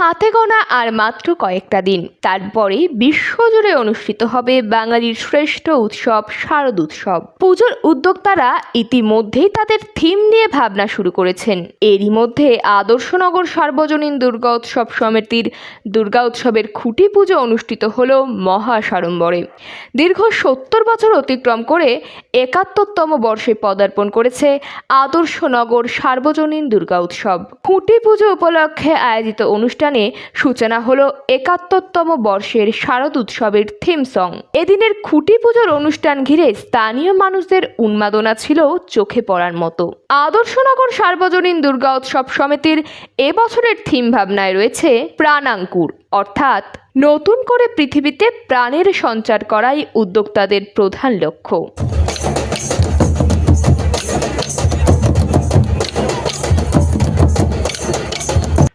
হাতে গোনা আর মাত্র কয়েকটা দিন। তারপরে বিশ্বজুড়ে অনুষ্ঠিত হবে বাঙালির শ্রেষ্ঠ উৎসব, শারদ উৎসব। পুজোর উদ্যোক্তারা ইতিমধ্যেই তাদের থিম নিয়ে ভাবনা শুরু করেছেন। এরই মধ্যে আদর্শনগর সার্বজনীন দুর্গা উৎসব সমিতির দুর্গা উৎসবের খুঁটি পুজো অনুষ্ঠিত হল মহা সাড়ম্বরে। দীর্ঘ সত্তর বছর অতিক্রম করে একাত্তরতম বর্ষে পদার্পণ করেছে আদর্শনগর সার্বজনীন দুর্গা উৎসব। খুঁটি পুজো উপলক্ষে আয়োজিত অনুষ্ঠানে সূচনা হলো একাত্তরতম বর্ষের শারদ উৎসবের থিম সং এদিনের খুঁটি পুজোর অনুষ্ঠান ঘিরে স্থানীয় মানুষদের উন্মাদনা ছিল চোখে পড়ার মতো। আদর্শনগর সার্বজনীন দুর্গা উৎসব সমিতির এবছরের থিম ভাবনায় রয়েছে প্রাণাঙ্কুর। অর্থাৎ নতুন করে পৃথিবীতে প্রাণের সঞ্চার করাই উদ্যোক্তাদের প্রধান লক্ষ্য।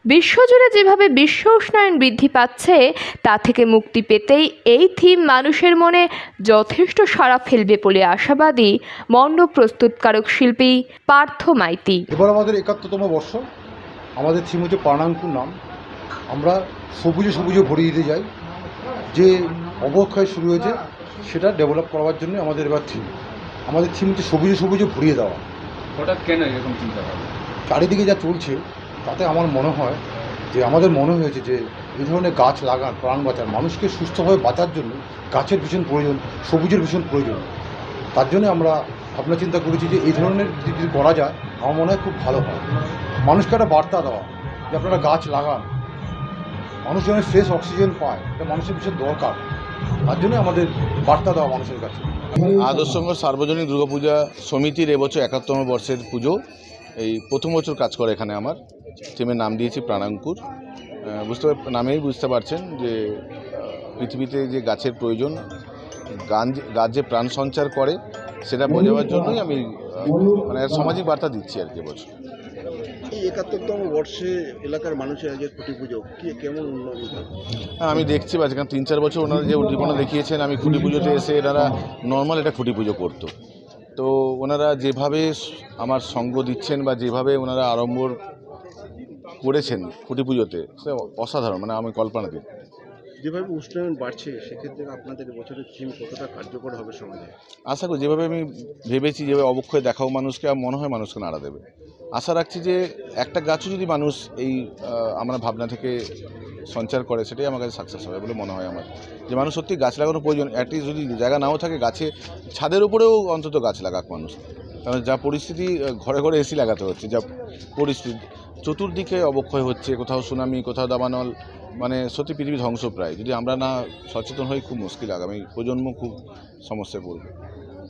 বিশ্বজুড়ে যেভাবে বিশ্ব উষ্ণায়ন বৃদ্ধি পাচ্ছে তা থেকে মুক্তি পেতেই এই থিম মানুষের মনে যথেষ্ট সাড়া ফেলবে বলে আশাবাদী মণ্ডপ প্রস্তুতকারক শিল্পী পার্থ মাইতি। এবার আমাদের একাত্তরতম বর্ষ। আমাদের থিম হচ্ছে প্রাণাঙ্কুর নাম। আমরা সবুজে সবুজে ভরিয়ে দিতে যাই যে অবক্ষয় শুরু হয়েছে সেটা ডেভেলপ করার জন্য আমাদের এবার থিম। আমাদের থিম হচ্ছে সবুজে সবুজে ভরিয়ে দেওয়া। হঠাৎ কেন এরকম চিন্তা চারিদিকে যা চলছে তাতে আমার মনে হয় যে আমাদের মনে হয়েছে যে এই ধরনের গাছ লাগান, প্রাণ বাঁচান, মানুষকে সুস্থভাবে বাঁচার জন্য গাছের ভীষণ প্রয়োজন, সবুজের ভীষণ প্রয়োজন। তার জন্য আমরা ভাবনা চিন্তা করেছি যে এই ধরনের যদি করা যায়, আমার মনে হয় খুব ভালো হয়। মানুষকে একটা বার্তা দেওয়া যে আপনারা গাছ লাগান। মানুষ যেন ফ্রেশ অক্সিজেন পায়, এটা মানুষের ভীষণ দরকার। তার জন্য আমাদের বার্তা দেওয়া মানুষের কাছে। আদর্শঙ্গ সার্বজনীন দুর্গাপূজা সমিতির এবছর একাত্তম বর্ষের পুজো। এই প্রথম বছর কাজ করে এখানে আমার। টিমের নাম দিয়েছি প্রাণাঙ্কুর। বুঝতে পার- নামেই বুঝতে পারছেন যে পৃথিবীতে যে গাছের প্রয়োজন গান গাছ যে প্রাণ সঞ্চার করে সেটা বোঝাবার জন্যই আমি মানে সামাজিক বার্তা দিচ্ছি আর কি এবছর। এই একাত্তরতম বর্ষে এলাকার মানুষের খুঁটি পুজো কি কেমন হ্যাঁ, আমি দেখছি বা কারণ তিন চার বছর ওনারা যে উদ্দীপনা দেখিয়েছেন আমি খুঁটি পুজোতে এসে এনারা নর্মাল একটা খুঁটি পুজো করতো। তো ওনারা যেভাবে আমার সঙ্গ দিচ্ছেন বা যেভাবে ওনারা আড়ম্বর করেছেন খুঁটি পুজোতে সে অসাধারণ মানে আমি কল্পনা দিই যেভাবে উষ্ণায়ন বাড়ছে সেক্ষেত্রে আপনাদের বছরের থিম কতটা কার্যকর হবে সমাজে? আশা করি যেভাবে আমি ভেবেছি যেভাবে অবক্ষয় দেখাও মানুষকে আমার মনে হয় মানুষকে নাড়া দেবে। আশা রাখছি যে একটা গাছও যদি মানুষ এই আমার ভাবনা থেকে সঞ্চার করে সেটাই আমার কাছে সাকসেস হবে বলে মনে হয় আমার। যে মানুষ সত্যি গাছ লাগানোর প্রয়োজন অ্যাটলিস্ট যদি জায়গা নাও থাকে গাছে ছাদের উপরেও অন্তত গাছ লাগাক মানুষ। কারণ যা পরিস্থিতি ঘরে ঘরে এসি লাগাতে হচ্ছে, যা পরিস্থিতি। চতুর্দিকে অবক্ষয় হচ্ছে, কোথাও সুনামি, কোথাও দাবানল মানে সত্যি পৃথিবী ধ্বংস প্রায় যদি আমরা না সচেতন হই, খুব মুশকিল আগামী প্রজন্ম খুব সমস্যায় পড়বে।